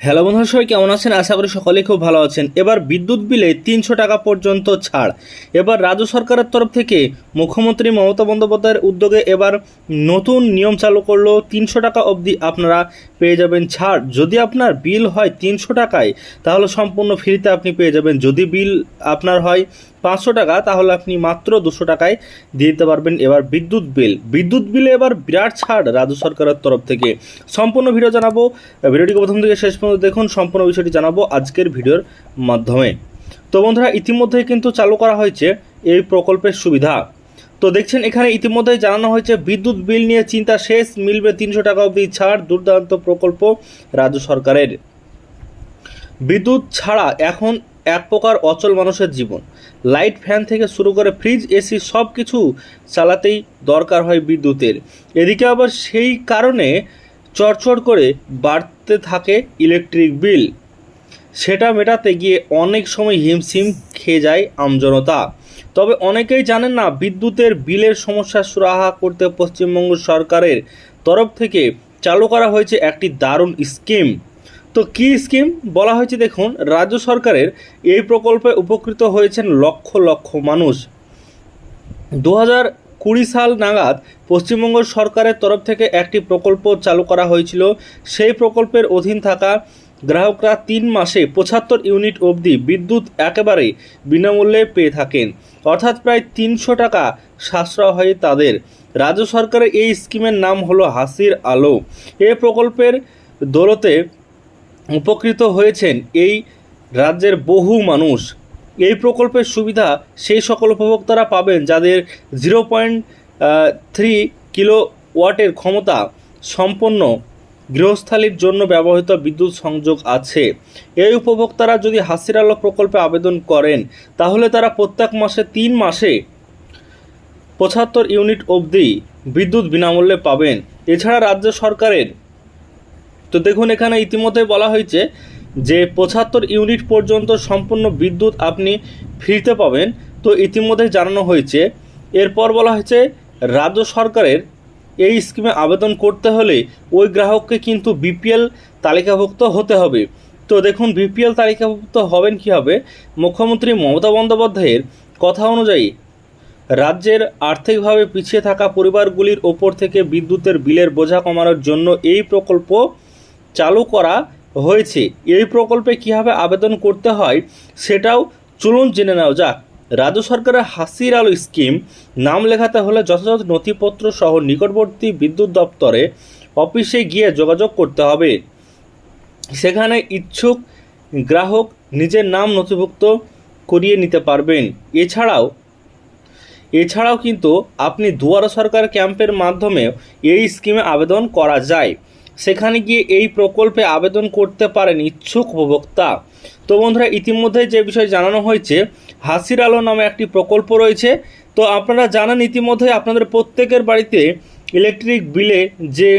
Hello বন্ধুরা, সবাই কেমন আছেন? আশা করি সকলেই খুব ভালো আছেন। এবার বিদ্যুৎ বিলে তিনশো টাকা পর্যন্ত ছাড়। এবার রাজ্য সরকারের তরফ থেকে মুখ্যমন্ত্রী মমতা বন্দ্যোপাধ্যায়ের উদ্যোগে এবার নতুন নিয়ম চালু করল তিনশো টাকা অবধি আপনারা পেয়ে যাবেন ছাড়। যদি আপনার বিল হয় তিনশো টাকায়, তাহলে সম্পূর্ণ ফ্রিতে আপনি পেয়ে যাবেন। যদি বিল আপনার হয় পাঁচশো টাকা, তাহলে আপনি মাত্র দুশো টাকায় দিয়ে দিতে পারবেন এবার বিদ্যুৎ বিল। বিদ্যুৎ বিলে এবার বিরাট ছাড় রাজ্য সরকারের তরফ থেকে। সম্পূর্ণ ভিডিও জানাব। ভিডিওটিকে প্রথম থেকে শেষ পর্যন্ত দেখুন, সম্পূর্ণ বিষয়টি জানাব আজকের ভিডিওর মাধ্যমে। তো বন্ধুরা, ইতিমধ্যেই কিন্তু চালু করা হয়েছে এই প্রকল্পের সুবিধা। তো দেখছেন, এখানে ইতিমধ্যেই জানানো হয়েছে, বিদ্যুৎ বিল নিয়ে চিন্তা শেষ, মিলবে তিনশো টাকা অবধি ছাড়, দুর্দান্ত প্রকল্প রাজ্য সরকারের। বিদ্যুৎ ছাড়া এখন এক প্রকার অচল মানুষের জীবন। লাইট ফ্যান থেকে শুরু করে ফ্রিজ, এসি সব কিছু চালাতেই দরকার হয় বিদ্যুতের। এদিকে আবার সেই কারণে চড়চড় করে বাড়তে থাকে ইলেকট্রিক বিল। সেটা মেটাতে গিয়ে অনেক সময় হিমশিম খেয়ে যায় আমজনতা তবে অনেকেই জানেন না, বিদ্যুতের বিলের সমস্যা সুরাহা করতে পশ্চিমবঙ্গ সরকারের তরফ থেকে চালু করা হয়েছে একটি দারুণ স্কিম। তো কী স্কিম? বলা হয়েছে, দেখুন, রাজ্য সরকারের এই প্রকল্পে উপকৃত হয়েছেন লক্ষ লক্ষ মানুষ। দু হাজার কুড়ি সাল নাগাদ পশ্চিমবঙ্গ সরকারের তরফ থেকে একটি প্রকল্প চালু করা হয়েছিল। সেই প্রকল্পের অধীন থাকা গ্রাহকরা তিন মাসে পঁচাত্তর ইউনিট অবধি বিদ্যুৎ একেবারে বিনামূল্যে পেয়ে থাকেন। অর্থাৎ প্রায় তিনশো টাকা সাশ্রয় হয় তাদের। রাজ্য সরকারের এই স্কিমের নাম হলো হাসির আলো। এই প্রকল্পের দৌলতে উপকৃত হয়েছেন এই রাজ্যের বহু মানুষ। এই প্রকল্পের সুবিধা সেই সকল উপভোক্তারা পাবেন যাদের জিরো পয়েন্ট থ্রি কিলো ওয়াটের ক্ষমতা সম্পন্ন গৃহস্থালির জন্য ব্যবহৃত বিদ্যুৎ সংযোগ আছে। এই উপভোক্তারা যদি হাসির আলো প্রকল্পে আবেদন করেন, তাহলে তারা প্রত্যেক মাসে তিন মাসে পঁচাত্তর ইউনিট অবধি বিদ্যুৎ বিনামূল্যে পাবেন। এছাড়া রাজ্য সরকারের তো দেখুন, এখানে ইতিমধ্যে বলা হয়েছে যে পঁচাত্তর ইউনিট পর্যন্ত সম্পূর্ণ বিদ্যুৎ আপনি ফ্রিতে পাবেন। তো ইতিমধ্যে জানানো হয়েছে, এরপর বলা হয়েছে রাজ্য সরকারের এই স্কিমে আবেদন করতে হলে ওই গ্রাহককে কিন্তু বিপিএল তালিকাভুক্ত হতে হবে। তো দেখুন, বিপিএল তালিকাভুক্ত হবেন কী হবে মুখ্যমন্ত্রী মমতা বন্দ্যোপাধ্যায়ের কথা অনুযায়ী, রাজ্যের আর্থিকভাবে পিছিয়ে থাকা পরিবারগুলির ওপর থেকে বিদ্যুতের বিলের বোঝা কমানোর জন্য এই প্রকল্প চালু করা হয়েছে। এই প্রকল্পে কীভাবে আবেদন করতে হয় সেটাও চলুন জেনে নেওয়া যাক। রাজ্য সরকারের হাসির আলো স্কিম, নাম লেখাতে হলে যথাযথ নথিপত্র সহ নিকটবর্তী বিদ্যুৎ দপ্তরে অফিসে গিয়ে যোগাযোগ করতে হবে। সেখানে ইচ্ছুক গ্রাহক নিজের নাম নথিভুক্ত করিয়ে নিতে পারবেন। এছাড়াও এছাড়াও কিন্তু আপনি দুয়ারা সরকার ক্যাম্পের মাধ্যমে এই স্কিমে আবেদন করা যায়। সেখানে গিয়ে এই প্রকল্পে আবেদন করতে পারেন ইচ্ছুক উপভোক্তা। তো বন্ধুরা, ইতিমধ্যে যে বিষয় জানানো হয়েছে, হাসির আলো নামে একটি প্রকল্প রয়েছে। তো আপনারা জানেন ইতিমধ্যে আপনাদের প্রত্যেকের বাড়িতে ইলেকট্রিক বিলে যে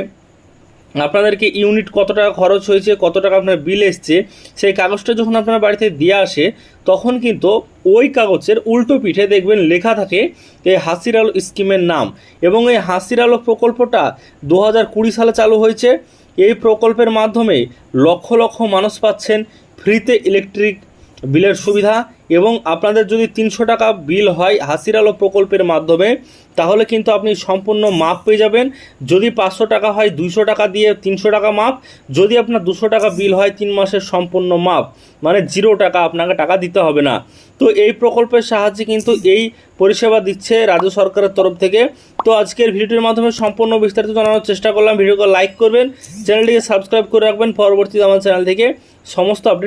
আপনাদেরকে ইউনিট কত টাকা খরচ হয়েছে, কত টাকা আপনার বিল এসছে, সেই কাগজটা যখন আপনার বাড়িতে দিয়ে আসে তখন কিন্তু ওই কাগজের উল্টো পিঠে দেখবেন লেখা থাকে এই হাসির আলো স্কিমের নাম। এবং এই হাসির আলো প্রকল্পটা দু হাজার কুড়ি সালে চালু হয়েছে। এই প্রকল্পের মাধ্যমে লক্ষ লক্ষ মানুষ পাচ্ছেন ফ্রিতে ইলেকট্রিক বিলের সুবিধা এবং আপনাদের যদি তিনশো টাকা বিল হয় হাসির আলো প্রকল্পের মাধ্যমে, তাহলে কিন্তু আপনি সম্পূর্ণ মাপ পেয়ে যাবেন। যদি পাঁচশো টাকা হয় দুইশো টাকা দিয়ে তিনশো টাকা মাপ, যদি আপনার দুশো টাকা বিল হয় তিন মাসের সম্পূর্ণ মাপ মানে জিরো টাকা আপনাকে টাকা দিতে হবে না। তো এই প্রকল্পের সাহায্যে কিন্তু এই পরিষেবা দিচ্ছে রাজ্য সরকারের তরফ থেকে। তো আজকের ভিডিওটির মাধ্যমে সম্পূর্ণ বিস্তারিত জানানোর চেষ্টা করলাম। ভিডিওকে লাইক করবেন, চ্যানেলটিকে সাবস্ক্রাইব করে রাখবেন। পরবর্তীতে আমার চ্যানেল থেকে সমস্ত আপডেট